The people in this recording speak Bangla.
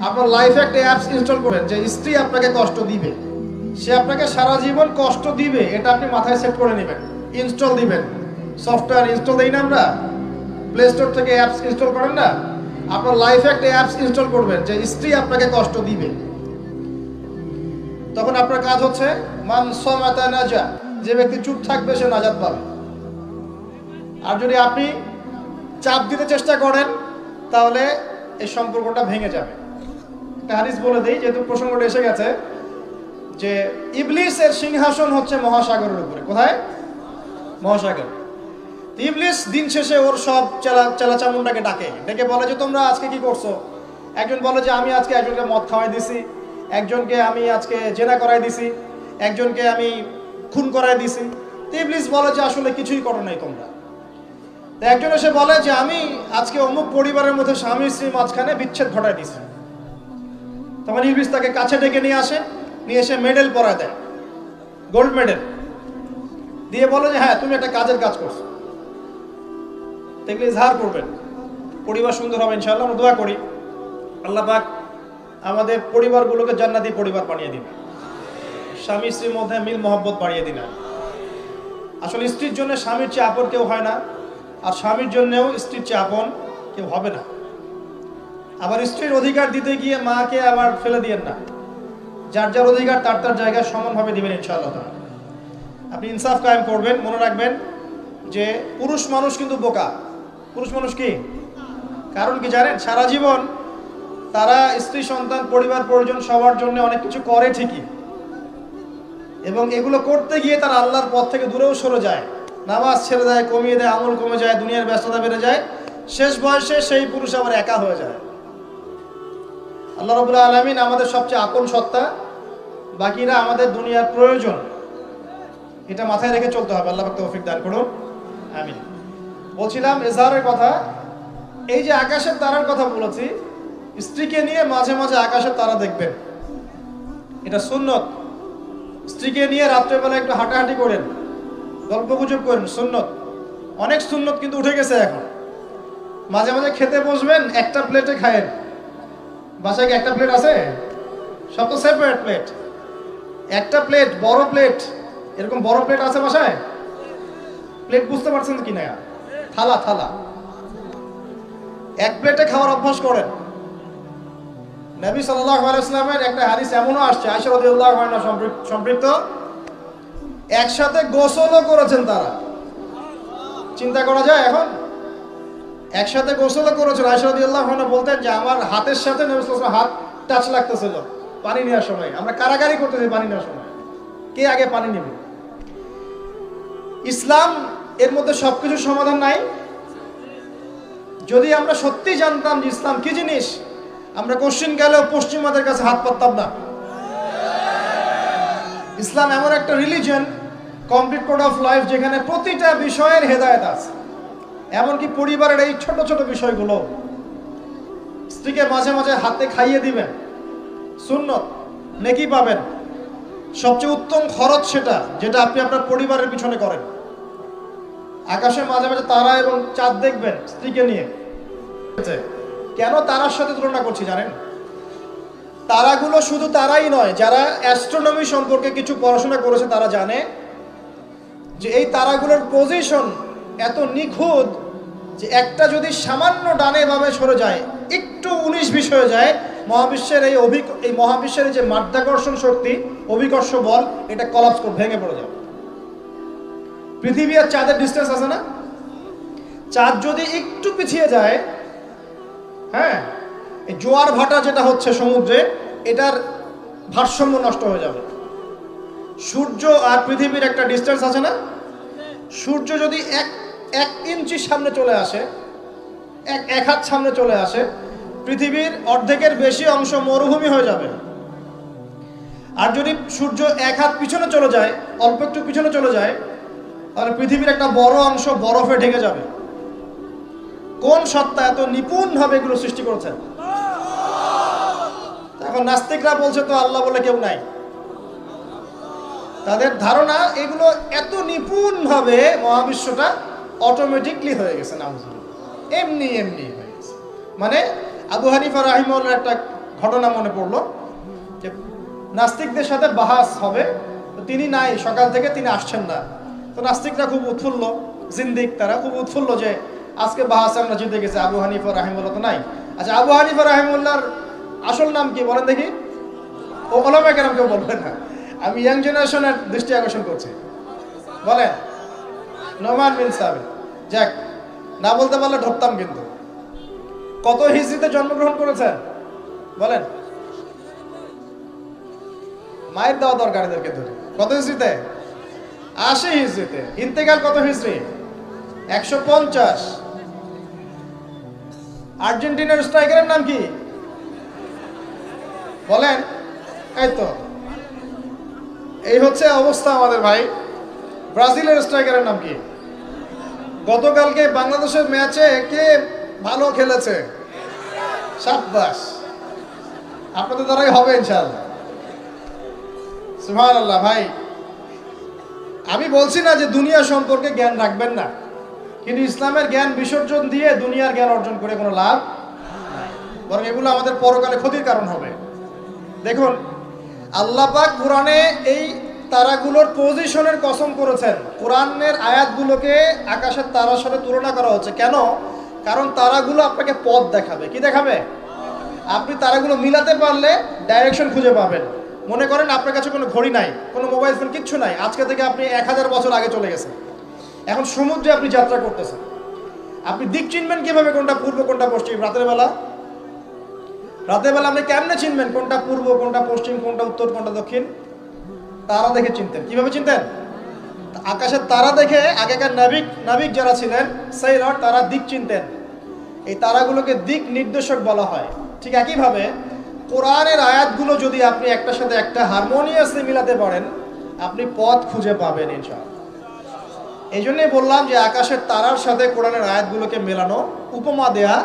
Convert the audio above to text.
আপনার লাইফে একটা অ্যাপস ইনস্টল করবেন, যে স্ত্রী আপনাকে কষ্ট দিবে। সে আপনাকে সারা জীবন কষ্ট দিবে, এটা আপনি মাথায় সেট করে নেবেন ইনস্টল দিবেন। সফটওয়্যার ইনস্টল দেই না আমরা? প্লে স্টোর থেকে অ্যাপস ইনস্টল করেন না? আপনার লাইফে একটা অ্যাপস ইনস্টল করবেন, যে স্ত্রী আপনাকে কষ্ট দিবে। তখন আপনার কাজ হচ্ছে, মান সমাতা নাজা, যে ব্যক্তি চুপ থাকবে, সে নাজাত পাবে। আর যদি আপনি চাপ দিতে চেষ্টা করেন, তাহলে এই সম্পর্কটা ভেঙে যাবে। একটা হাদিস বলে দিই, যেহেতু প্রসঙ্গটা এসে গেছে, যে ইবলিসের সিংহাসন হচ্ছে মহাসাগরের উপরে। কোথায়? মহাসাগর। ইবলিস দিন শেষে ওর সব চেলা চামুন্ডাকে ডাকে। ডেকে বলে যে, তোমরা আজকে কি করছ? একজন বলে যে, আমি আজকে একজনকে মদ খাওয়াই দিছি, একজনকে আমি আজকে জেনা করাই দিছি, একজনকে আমি খুন করাই দিছি। তো ইবলিস বলে যে, আসলে কিছুই করো নাই তোমরা। তো একজন এসে বলে যে, আমি আজকে অমুক পরিবারের মধ্যে স্বামী স্ত্রীর মাঝখানে বিচ্ছেদ ঘটাই দিছি। তখন ইবলিস তাকে কাছে ডেকে নিয়ে আসে, নিয়ে এসে মেডেল পরা দেয় গোল্ড মেডেল দিয়ে বলে যে হ্যাঁ তুমি একটা কাজের কাজ করছ। দেখলে ইজহার করবেন। পরিবার সুন্দর হবে ইনশাআল্লাহ, আমরা দোয়া করি। আল্লাহ পাক আমাদের পরিবারগুলোকে জান্নাতি পরিবার বানিয়ে দিন। স্বামী স্ত্রীর মধ্যে মিল মহব্বত বাড়িয়ে দিন। আসলে স্ত্রীর জন্য স্বামীর চেয়ে আপন কেউ হয় না, আর স্বামীর জন্যও স্ত্রীর চেয়ে আপন কেউ হবে না। আবার স্ত্রীর অধিকার দিতে গিয়ে মাকে আবার ফেলে দিয়েন না। যার যার অধিকার, তার তার জায়গায় সমানভাবে দিবেন ইনশাআল্লাহ। আপনি ইনসাফ কায়েম করবেন, মনে রাখবেন যে পুরুষ মানুষ কিন্তু বোকা। পুরুষ মানুষ কি? কারণ কি জানেন? সারা জীবন তারা স্ত্রী, সন্তান, পরিবার, পরিজন সবার জন্য অনেক কিছু করে ঠিকই। এবং এগুলো করতে গিয়ে তারা আল্লাহর পথ থেকে দূরেও সরে যায়। নামাজ ছেড়ে দেয়, কমিয়ে দেয়, আমল কমে যায়, দুনিয়ার ব্যস্ততা বেড়ে যায়। শেষ বয়সে সেই পুরুষ আবার একা হয়ে যায়। আল্লাহ রবুল্লা আলমিন আমাদের সবচেয়ে আপন সত্তা, বাকিরা আমাদের দুনিয়ার প্রয়োজন। এটা মাথায় রেখে চলতে হবে, আল্লাহ তৌফিক দান করুন। আমিন। বলছিলাম, এজাহারের কথা, এই যে আকাশের তারার কথা বলেছি, স্ত্রীকে নিয়ে মাঝে মাঝে আকাশের তারা দেখবেন। এটা সুন্নত। স্ত্রীকে নিয়ে রাত্রেবেলা একটু হাঁটাহাঁটি করেন গল্প গুজব করেন, সুন্নত। অনেক সুন্নত কিন্তু উঠে গেছে এখন। মাঝে মাঝে খেতে বসবেন, একটা প্লেটে খায়েন। বাসায় কি একটা প্লেট আছে? সব তো সেপারেট প্লেট একটা প্লেট বড় প্লেট এরকম বড় প্লেট আছে বাসায়? প্লেট বুঝতে পারছেন কি না? থালা থালা। এক প্লেটে খাওয়ার অভ্যাস করেন। নবী আলাইসলামের একটা হাদিস এমনও আসছে সম্পৃক- সম্পৃক্ত। একসাথে গোসলও করেছেন তারা। চিন্তা করা যায় এখন? একসাথে গোসলও করেছেন আয়সা আল্লাহ বলতেন যে আমার হাতের সাথে হাত টাচ লাগতেছিল, পানি নেওয়ার সময়। আমরা কারাগারি করতেছি পানি নেওয়ার সময়। কে আগে পানি নেবে? ইসলাম এর মধ্যে সবকিছু সমাধান নাই। যদি আমরা সত্যি জানতাম যে ইসলাম কি জিনিস, আমরা কোশ্চিন গেলেও পশ্চিমাদের কাছে হাত পাততাম না। ইসলাম এমন একটা religion complete code of life যেখানে প্রতিটা বিষয়ের হেদায়ত আছে। এমনকি পরিবারের এই ছোট ছোট বিষয়গুলো স্ত্রীকে মাঝে মাঝে হাতে খাইয়ে দিবেন। সুন্নত, নেকি পাবেন। সবচেয়ে উত্তম খরচ সেটা, যেটা আপনি আপনার পরিবারের পিছনে করেন। আকাশে মাঝে মাঝে তারা এবং চাঁদ দেখবেন স্ত্রীকে নিয়ে। কেন তারার সাথে তুলনা করছি জানেন? তারাগুলো শুধু তারাই নয়, যারা অ্যাস্ট্রোনমি সম্পর্কে কিছু পড়াশোনা করেছে তারা জানে যে এই তারাগুলোর পজিশন এত নিখুঁত যে একটা যদি সামান্য ডানে বামে সরে যায়, একটু উনিশ বিশ হয়ে যায়, মহাবিশ্বের এই অভিক এই মহাবিশ্বের যে মাধ্যাকর্ষণ শক্তি, অভিকর্ষ বল, এটা কলাপস ভেঙে পড়ে যাবে। পৃথিবী আর চাঁদের ডিস্টেন্স আছে না? চাঁদ যদি একটু পিছিয়ে যায় হ্যাঁ এই জোয়ার ভাটা যেটা হচ্ছে সমুদ্রে, এটার ভারসাম্য নষ্ট হয়ে যাবে। সূর্য আর পৃথিবীর একটা ডিস্টেন্স আছে না? সূর্য যদি এক এক ইঞ্চি সামনে চলে আসে, এক এক হাত সামনে চলে আসে, পৃথিবীর অর্ধেকের বেশি অংশ মরুভূমি হয়ে যাবে। আর যদি সূর্য এক হাত পিছনে চলে যায়, অল্প একটু পিছনে চলে যায়, তাহলে পৃথিবীর একটা বড় অংশ বরফে ঢেকে যাবে। কোন সত্তা এত নিপুণভাবে এগুলো সৃষ্টি করেছেন এখন নাস্তিকরা বলছে তো আল্লাহ বলে কেউ নাই। তাদের ধারণা এগুলো এত নিপুণভাবে মহাবিশ্বটা অটোমেটিকলি হয়ে গেছে নামজুল এমনি এমনি হয়ে গেছে। মানে আবু হানিফা রাহিমুল্লাহ একটা ঘটনা মনে পড়ল যে নাস্তিকদের সাথে বাহাস হবে, তো তিনি নাই, সকাল থেকে তিনি আসছেন না। তো নাস্তিকরা খুব উৎফুল্ল, জিন্দিক তারা খুব উৎফুল্ল যে আজকে বাহাসে আমরা জিতে গেছি, আবু হানিফা রাহিমুল্লাহ তো নাই। আচ্ছা আবু হানিফা রাহিমুল্লাহর আসল নাম কি বলেন দেখি? ও ওলামা কেন কেউ বলবেন না। আমি ইয়াং জেনারেশনের দৃষ্টি আকর্ষণ করছি। বলেন। নোমান বিন সাবিত যাক, না বলতে পারলে ধরতাম কিন্তু। কত হিজড়িতে জন্মগ্রহণ করেছেন? বলেন। মায়ের দেওয়া দরকার এদেরকে ধরে। কত হিজড়িতে? আশি হিজড়িতে। ইন্তেকাল কত হিজড়ি? একশো পঞ্চাশ। আর্জেন্টিনার স্ট্রাইকারের নাম কি? বলেন। এই তো। এই হচ্ছে অবস্থা আমাদের ভাই। ব্রাজিলের স্ট্রাইকারের নাম কি? গতকালকে বাংলাদেশের ম্যাচে কে ভালো খেলেছে? সাব্বাস। আপনাদের দ্বারাই হবে ইনশাআল্লাহ। সুহান আল্লাহ ভাই। আমি বলছি না যে দুনিয়া সম্পর্কে জ্ঞান রাখবেন না। কিন্তু ইসলামের জ্ঞান বিসর্জন দিয়ে দুনিয়ার জ্ঞান অর্জন করে কোনো লাভ বরং এগুলো আমাদের পরকালে ক্ষতির কারণ হবে। দেখুন, আল্লাহ পাক কোরআনে এই তারাগুলোর পজিশনের কসম করেছেন। কোরআনের আয়াতগুলোকে আকাশের তারার সাথে তুলনা করা হচ্ছে। কেন? কারণ তারাগুলো আপনাকে পথ দেখাবে। কি দেখাবে? আপনি তারাগুলো মিলাতে পারলে ডাইরেকশন খুঁজে পাবেন। মনে করেন আপনার কাছে কোনো ঘড়ি নাই, কোনো মোবাইল ফোন কিচ্ছু নাই। আজকে থেকে আপনি এক হাজার বছর আগে চলে গেছেন। এখন সমুদ্রে আপনি যাত্রা করতেছেন। আপনি দিক চিনবেন কীভাবে কোনটা পূর্ব, কোনটা পশ্চিম? রাতের বেলা? রাতের বেলা আপনি কেমনে চিনবেন কোনটা পূর্ব, কোনটা পশ্চিম, কোনটা উত্তর, কোনটা দক্ষিণ? তারা দেখে চিনতেন। কীভাবে চিনতেন? আকাশের তারা দেখে আগেকার নাবিক নাবিক যারা ছিলেন সেই সেইলর তারা দিক চিনতেন। এই তারাগুলোকে দিক নির্দেশক বলা হয়। ঠিক একইভাবে কোরআনের আয়াতগুলো যদি আপনি একটার সাথে একটা হারমোনিয়াসলি মিলাতে পারেন, আপনি পথ খুঁজে পাবেন ইনশাআল্লাহ। এই জন্যই বললাম যে আকাশের তারার সাথে কোরআনের আয়াতগুলোকে মেলানো, উপমা দেয়া